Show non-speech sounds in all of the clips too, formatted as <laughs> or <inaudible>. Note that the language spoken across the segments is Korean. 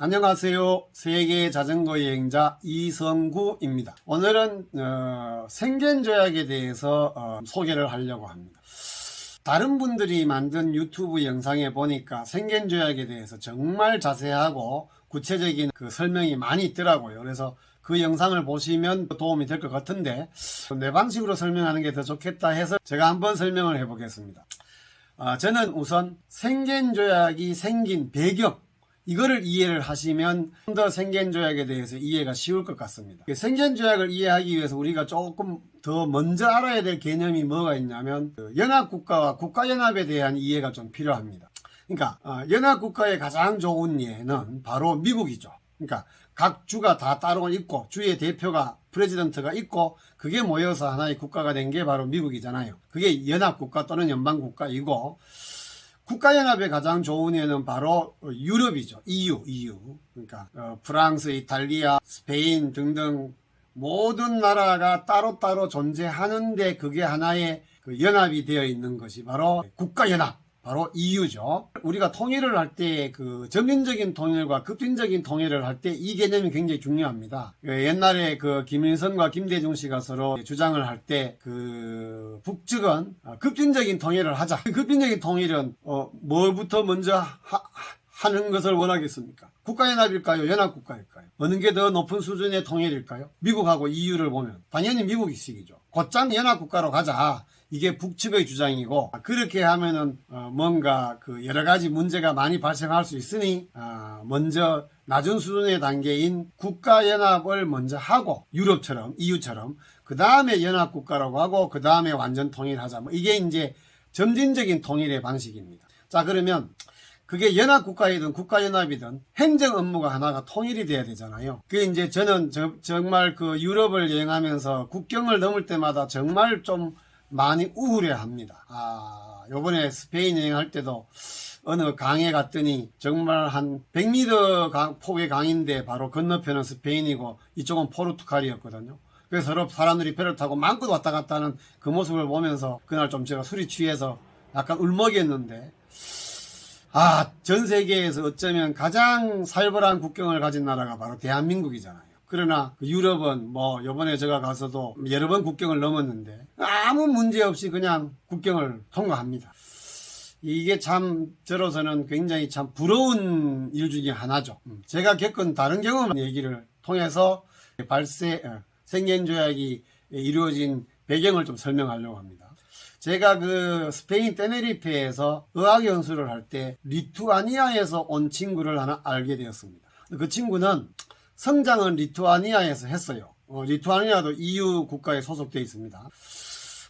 안녕하세요. 세계 자전거 여행자 이성구입니다. 오늘은 어, 생겐 조약에 대해서 어, 소개를 하려고 합니다. 다른 분들이 만든 유튜브 영상에 보니까 생겐 조약에 대해서 정말 자세하고 구체적인 그 설명이 많이 있더라고요. 그래서 그 영상을 보시면 도움이 될 것 같은데 내 방식으로 설명하는 게 더 좋겠다 해서 제가 한번 설명을 해보겠습니다. 아, 저는 우선 생겐 조약이 생긴 배경 이거를 이해를 하시면 좀 더 생겐 조약에 대해서 이해가 쉬울 것 같습니다. 생겐 조약을 이해하기 위해서 우리가 조금 더 먼저 알아야 될 개념이 뭐가 있냐면 그 연합국가와 국가연합에 대한 이해가 좀 필요합니다. 그러니까 어, 연합국가의 가장 좋은 예는 바로 미국이죠. 그러니까 각 주가 다 따로 있고 주의 대표가 프레지던트가 있고 그게 모여서 하나의 국가가 된 게 바로 미국이잖아요. 그게 연합국가 또는 연방국가이고 국가연합의 가장 좋은 예는 바로 유럽이죠. EU, EU. 그러니까 어, 프랑스, 이탈리아, 스페인 등등 모든 나라가 따로따로 존재하는데 그게 하나의 그 연합이 되어 있는 것이 바로 국가연합. 바로 EU죠. 우리가 통일을 할 때그 점진적인 통일과 급진적인 통일을 할 때 이 개념이 굉장히 중요합니다. 그 옛날에 그 김일성과 김대중 씨가 서로 주장을 할 때 그 북측은 급진적인 통일을 하자. <laughs> 급진적인 통일은 어 뭐부터 먼저 하, 하는 것을 원하겠습니까? 국가연합일까요? 연합국가일까요? 어느 게 더 높은 수준의 통일일까요? 미국하고 EU를 보면 당연히 미국이식이죠. 곧장 연합국가로 가자. 이게 북측의 주장이고 그렇게 하면은 어, 뭔가 그 여러 가지 문제가 많이 발생할 수 있으니 어, 먼저 낮은 수준의 단계인 국가연합을 먼저 하고 유럽처럼 EU처럼 그 다음에 연합국가라고 하고 그 다음에 완전 통일하자 뭐 이게 이제 점진적인 통일의 방식입니다. 자 그러면 그게 연합국가이든 국가연합이든 행정 업무가 하나가 통일이 돼야 되잖아요. 그게 이제 저는 저- 정말 그 유럽을 여행하면서 국경을 넘을 때마다 정말 좀 많이 우울해 합니다. 아, 요번에 스페인 여행할 때도 어느 강에 갔더니 정말 한 100m 강- 폭의 강인데 바로 건너편은 스페인이고 이쪽은 포르투갈이었거든요. 그래서 서로 사람들이 배를 타고 마음껏 왔다 갔다 하는 그 모습을 보면서 그날 좀 제가 술이 취해서 약간 울먹였는데 아, 전 세계에서 어쩌면 가장 살벌한 국경을 가진 나라가 바로 대한민국이잖아요. 그러나 그 유럽은 뭐 요번에 제가 가서도 여러 번 국경을 넘었는데 아무 문제 없이 그냥 국경을 통과합니다. 이게 참 저로서는 굉장히 참 부러운 일 중에 하나죠. 음, 제가 겪은 다른 경험 얘기를 통해서 발세 어, 생겐 조약이 이루어진 배경을 좀 설명하려고 합니다. 제가 그 스페인 테네리페에서 의학 연수를 할 때 리투아니아에서 온 친구를 하나 알게 되었습니다. 그 친구는 성장은 리투아니아에서 했어요. 어, 리투아니아도 EU 국가에 소속되어 있습니다.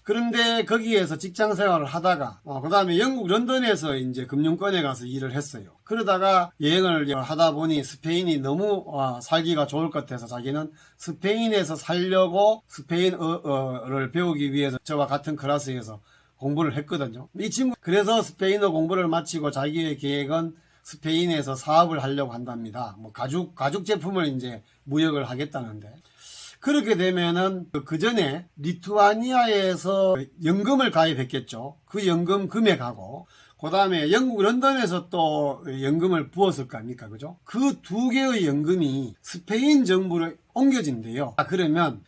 그런데 거기에서 직장 생활을 하다가 그 다음에 영국 런던에서 이제 금융권에 가서 일을 했어요. 그러다가 여행을 하다 보니 스페인이 너무 아, 살기가 좋을 것 같아서 자기는 스페인에서 살려고 스페인어를 배우기 위해서 저와 같은 클래스에서 공부를 했거든요. 이 친구 그래서 스페인어 공부를 마치고 자기의 계획은 스페인에서 사업을 하려고 한답니다. 뭐 가죽 가죽 제품을 이제 무역을 하겠다는데 그렇게 되면은 그 전에 리투아니아에서 연금을 가입했겠죠. 그 연금 금액하고 그 다음에 영국 런던에서 또 연금을 부었을 거 아닙니까? 그죠? 그 두 개의 연금이 스페인 정부로 옮겨진대요. 아, 그러면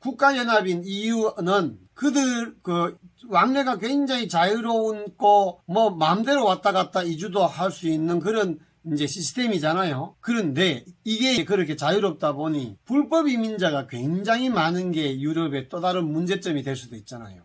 국가연합인 EU는 그들 그 왕래가 굉장히 자유로운고 뭐 마음대로 왔다 갔다 이주도 할 수 있는 그런 이제 시스템이잖아요. 그런데 이게 그렇게 자유롭다 보니 불법 이민자가 굉장히 많은 게 유럽의 또 다른 문제점이 될 수도 있잖아요.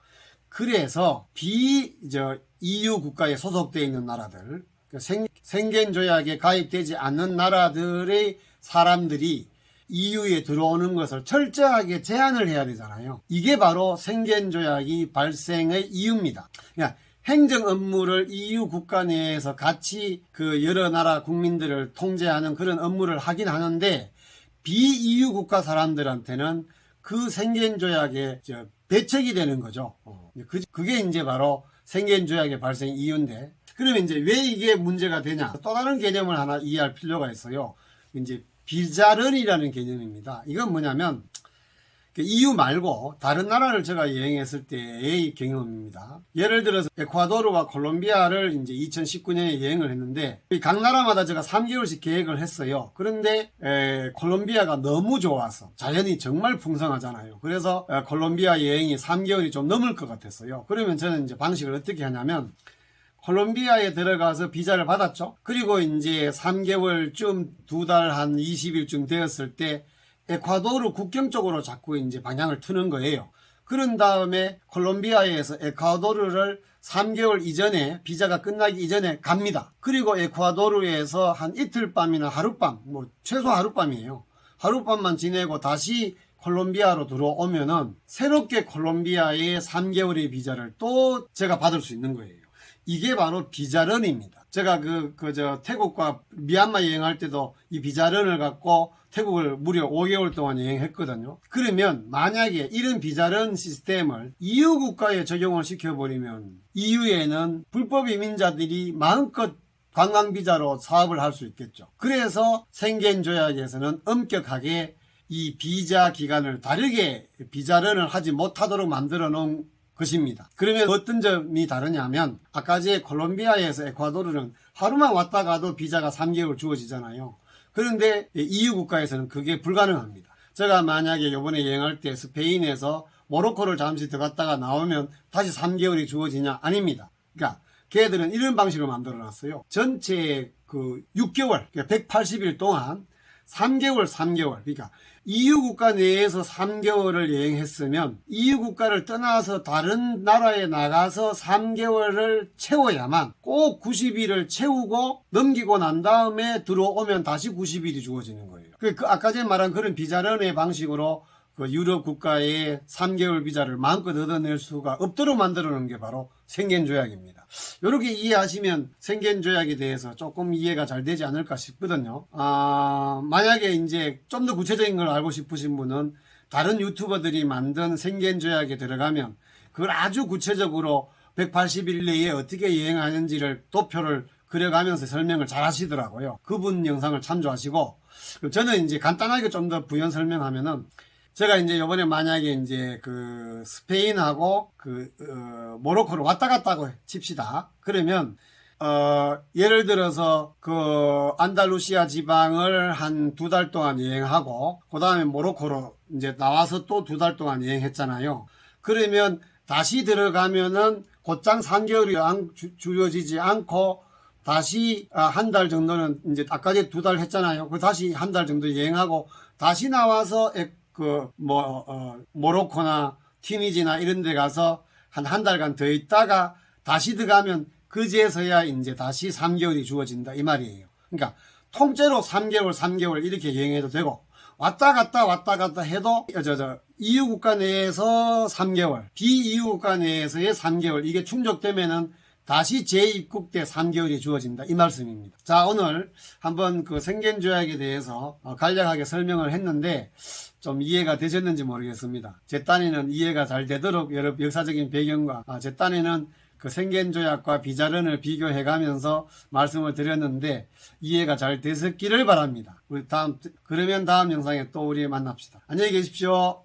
그래서 비 저 EU 국가에 소속되어 있는 나라들 그 생, 생겐 조약에 가입되지 않는 나라들의 사람들이 EU에 들어오는 것을 철저하게 제한을 해야 되잖아요. 이게 바로 생겐 조약이 발생의 이유입니다. 그러니까 행정 업무를 EU 국가 내에서 같이 그 여러 나라 국민들을 통제하는 그런 업무를 하긴 하는데 비-EU 국가 사람들한테는 그 생겐 조약에 저 배척이 되는 거죠. 어. 그, 그게 이제 바로 생겐 조약의 발생 이유인데 그러면 이제 왜 이게 문제가 되냐? 또 다른 개념을 하나 이해할 필요가 있어요. 이제 비자런이라는 개념입니다. 이건 뭐냐면 그 EU 말고 다른 나라를 제가 여행했을 때의 경험입니다. 예를 들어서 에콰도르와 콜롬비아를 이제 2019년에 여행을 했는데 이각 나라마다 제가 3개월씩 계획을 했어요. 그런데 에, 콜롬비아가 너무 좋아서 자연이 정말 풍성하잖아요. 그래서 에, 콜롬비아 여행이 3개월이 좀 넘을 것 같았어요. 그러면 저는 이제 방식을 어떻게 하냐면 콜롬비아에 들어가서 비자를 받았죠. 그리고 이제 3개월쯤 두 달 한 20일쯤 되었을 때 에콰도르 국경 쪽으로 자꾸 이제 방향을 트는 거예요. 그런 다음에 콜롬비아에서 에콰도르를 3개월 이전에 비자가 끝나기 이전에 갑니다. 그리고 에콰도르에서 한 이틀 밤이나 하룻밤, 뭐 최소 하룻밤이에요. 하룻밤만 지내고 다시 콜롬비아로 들어오면은 새롭게 콜롬비아의 3개월의 비자를 또 제가 받을 수 있는 거예요. 이게 바로 비자런입니다. 제가 그, 그, 저, 태국과 미얀마 여행할 때도 이 비자런을 갖고 태국을 무려 5개월 동안 여행했거든요. 그러면 만약에 이런 비자런 시스템을 EU 국가에 적용을 시켜버리면 EU에는 불법 이민자들이 마음껏 관광비자로 사업을 할 수 있겠죠. 그래서 생겐 조약에서는 엄격하게 이 비자 기간을 다르게 비자런을 하지 못하도록 만들어 놓은 것입니다. 그러면 어떤 점이 다르냐면 아까 제 콜롬비아에서 에콰도르는 하루만 왔다 가도 비자가 3개월 주어지잖아요. 그런데 EU 국가에서는 그게 불가능합니다. 제가 만약에 이번에 여행할 때 스페인에서 모로코를 잠시 들어갔다가 나오면 다시 3개월이 주어지냐? 아닙니다. 그러니까 걔들은 이런 방식을 만들어 놨어요. 전체 그 6개월, 그러니까 180일 동안 3개월, 3개월. 그러니까 EU 국가 내에서 3개월을 여행했으면 EU 국가를 떠나서 다른 나라에 나가서 3개월을 채워야만 꼭 90일을 채우고 넘기고 난 다음에 들어오면 다시 90일이 주어지는 거예요. 그, 그 아까 전에 말한 그런 비자련의 방식으로 그 유럽 국가의 3개월 비자를 마음껏 얻어낼 수가 없도록 만들어 놓은 게 바로 생겐 조약입니다. 이렇게 이해하시면 생겐 조약에 대해서 조금 이해가 잘 되지 않을까 싶거든요. 아, 만약에 이제 좀 더 구체적인 걸 알고 싶으신 분은 다른 유튜버들이 만든 생겐 조약에 들어가면 그걸 아주 구체적으로 180일 내에 어떻게 여행하는지를 도표를 그려가면서 설명을 잘 하시더라고요. 그분 영상을 참조하시고 저는 이제 간단하게 좀 더 부연 설명하면은 제가 이제 요번에 만약에 이제 그 스페인하고 그 어, 모로코를 왔다 갔다 하고 칩시다. 그러면 어 예를 들어서 그 안달루시아 지방을 한 두 달 동안 여행하고 그 다음에 모로코로 이제 나와서 또 두 달 동안 여행했잖아요. 그러면 다시 들어가면은 곧장 3개월이 안 주- 주어지지 않고 다시 한 달 정도는 이제 아까 두 달 했잖아요. 그 다시 한 달 정도 여행하고 다시 나와서 그 뭐 어, 모로코나 튀니지나 이런 데 가서 한 한 달간 더 있다가 다시 들어가면 그제서야 이제 다시 3개월이 주어진다 이 말이에요. 그러니까 통째로 3개월 3개월 이렇게 여행해도 되고 왔다 갔다 왔다 갔다 해도 저 저 EU 국가 내에서 3개월, 비EU 국가 내에서의 3개월 이게 충족되면은 다시 재입국 때 3개월이 주어진다 이 말씀입니다. 자 오늘 한번 그 생겐 조약에 대해서 어, 간략하게 설명을 했는데 좀 이해가 되셨는지 모르겠습니다. 제 딴에는 이해가 잘 되도록 여러 역사적인 배경과 아, 제 딴에는 그 생겐 조약과 비자론을 비교해 가면서 말씀을 드렸는데 이해가 잘 되셨기를 바랍니다. 우리 다음 그러면 다음 영상에 또 우리 만납시다. 안녕히 계십시오.